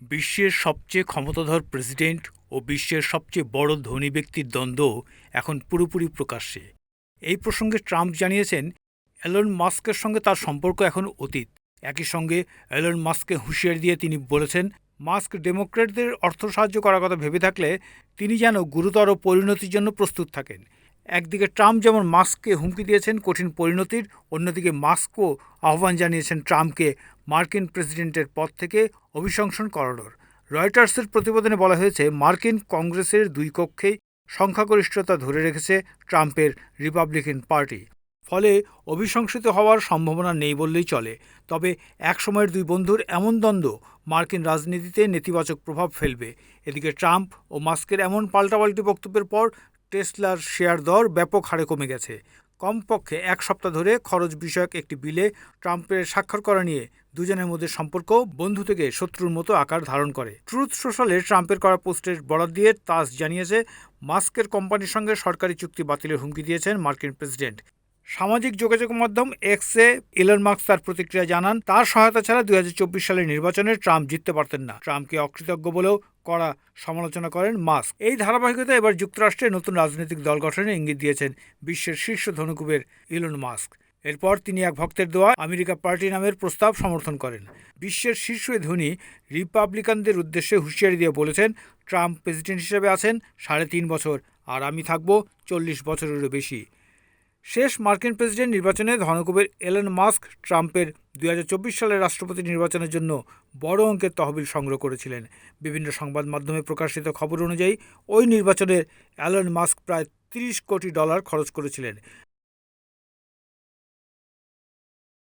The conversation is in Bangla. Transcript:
বিশ্বের সবচেয়ে ক্ষমতাধর প্রেসিডেন্ট ও বিশ্বের সবচেয়ে বড় ধনী ব্যক্তির দ্বন্দ্ব এখন পুরোপুরি প্রকাশ্যে। এই প্রসঙ্গে ট্রাম্প জানিয়েছেন, এলন মাস্কের সঙ্গে তার সম্পর্ক এখন অতীত। একই সঙ্গে এলন মাস্ককে হুঁশিয়ারি দিয়ে তিনি বলেছেন, মাস্ক ডেমোক্রেটদের অর্থ সাহায্য করার কথা ভেবে থাকলে তিনি যেন গুরুতর পরিণতির জন্য প্রস্তুত থাকেন। একদিকে ট্রাম্প যেমন মাস্ককে হুমকি দিয়েছেন কঠিন পরিণতির, অন্যদিকে মাস্কও আহ্বান জানিয়েছেন ট্রাম্পকে মার্কিন প্রেসিডেন্টের পদ থেকে অভিশংসন করানোর। রয়টার্সের প্রতিবেদনে বলা হয়েছে, মার্কিন কংগ্রেসের দুই কক্ষেই সংখ্যাগরিষ্ঠতা ধরে রেখেছে ট্রাম্পের রিপাবলিকান পার্টি। ফলে অভিশংসিত হওয়ার সম্ভাবনা নেই বললেই চলে। তবে একসময়ের দুই বন্ধুর এমন দ্বন্দ্ব মার্কিন রাজনীতিতে নেতিবাচক প্রভাব ফেলবে। এদিকে ট্রাম্প ও মাস্কের এমন পাল্টাপাল্টি বক্তব্যের পর টেসলার শেয়ার দর ব্যাপক হারে কমে গেছে। কমপক্ষে এক সপ্তাহ ধরে খরচ বিষয়ক একটি বিলে ট্রাম্পের স্বাক্ষর করা নিয়ে দুজনের মধ্যে সম্পর্ক বন্ধু থেকে শত্রুর মতো আকার ধারণ করে। ট্রুথ সোশ্যালে ট্রাম্পের করা পোস্টের বরাদ দিয়ে তাস জানিয়েছে, মাস্কের কোম্পানির সঙ্গে সরকারি চুক্তি বাতিলের হুমকি দিয়েছেন মার্কিন প্রেসিডেন্ট। সামাজিক যোগাযোগ মাধ্যম এক্সে ইলন মার্কস তার প্রতিক্রিয়া জানান, তার সহায়তা ছাড়া দুই হাজার চব্বিশ সালের নির্বাচনে ট্রাম্প জিততে পারতেন না। ট্রাম্পকে অকৃতজ্ঞ বলেও কড়া সমালোচনা করেন মাস্ক। এই ধারাবাহিকতা এবার যুক্তরাষ্ট্রে নতুন রাজনৈতিক দল গঠনে ইঙ্গিত দিয়েছেন বিশ্বের শীর্ষ ধনকুবের ইলন মাস্ক। এরপর তিনি এক ভক্তের দোয়া, আমেরিকা পার্টি নামের প্রস্তাব সমর্থন করেন। বিশ্বের শীর্ষ ধনী রিপাবলিকানদের উদ্দেশ্যে হুঁশিয়ারি দিয়ে বলেছেন, ট্রাম্প প্রেসিডেন্ট হিসেবে আছেন সাড়ে তিন বছর আর আমি থাকব চল্লিশ বছরেরও বেশি। শেষ মার্কিন প্রেসিডেন্ট নির্বাচনে ধনকুবের এলন মাস্ক ট্রাম্পের দুই হাজার চব্বিশ সালের রাষ্ট্রপতি নির্বাচনের জন্য বড় অঙ্কের তহবিল সংগ্রহ করেছিলেন। বিভিন্ন সংবাদ মাধ্যমে প্রকাশিত খবর অনুযায়ী ওই নির্বাচনে অ্যালন মাস্ক প্রায় তিরিশ কোটি ডলার খরচ করেছিলেন।